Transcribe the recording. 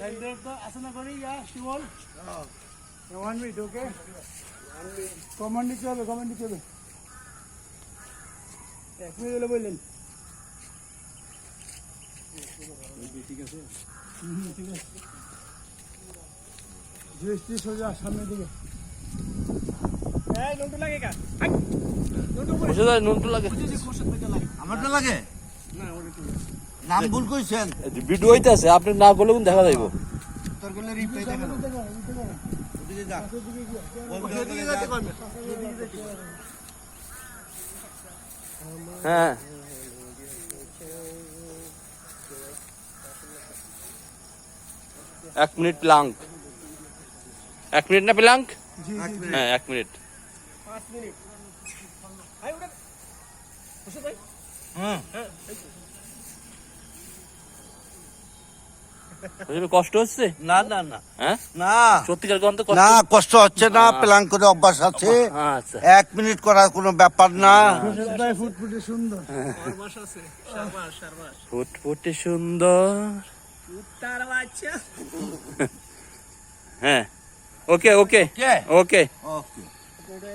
Sender to, asa na kori ya, Shiwol? One minute, okay? Command দিতে হবে command দিতে হবে এক মিনিট হলে বললেন হুম, ঠিক আছে জিএসটি সোজা সামনের দিকে এই লাগে নুনটু লাগে আমারটা লাগে নাম ভুল কইছেন? ভিডিও হইতে আছে আপনি না বলে কিন্তু দেখা যাইব? তোর গেলে রিপ্লাই দেখানো ওদিকে যা ওদিকে যা। হ্যাঁ। এক মিনিট প্লাঙ্ক এক মিনিট না প্লাঙ্ক। হ্যাঁ এক মিনিট। পাঁচ মিনিট। হুম বুঝলি, কষ্ট হচ্ছে? না না না। হ্যাঁ? না। সত্যিকার গন্ধ কষ্ট না কষ্ট হচ্ছে না প্ল্যান করে অভ্যাস আছে। আচ্ছা। এক মিনিট করার কোনো ব্যাপার না। ফুটফুটে সুন্দর। ফুটফুটে সুন্দর হ্যাঁ। ওকে। ওকে। ওকে। ওকে।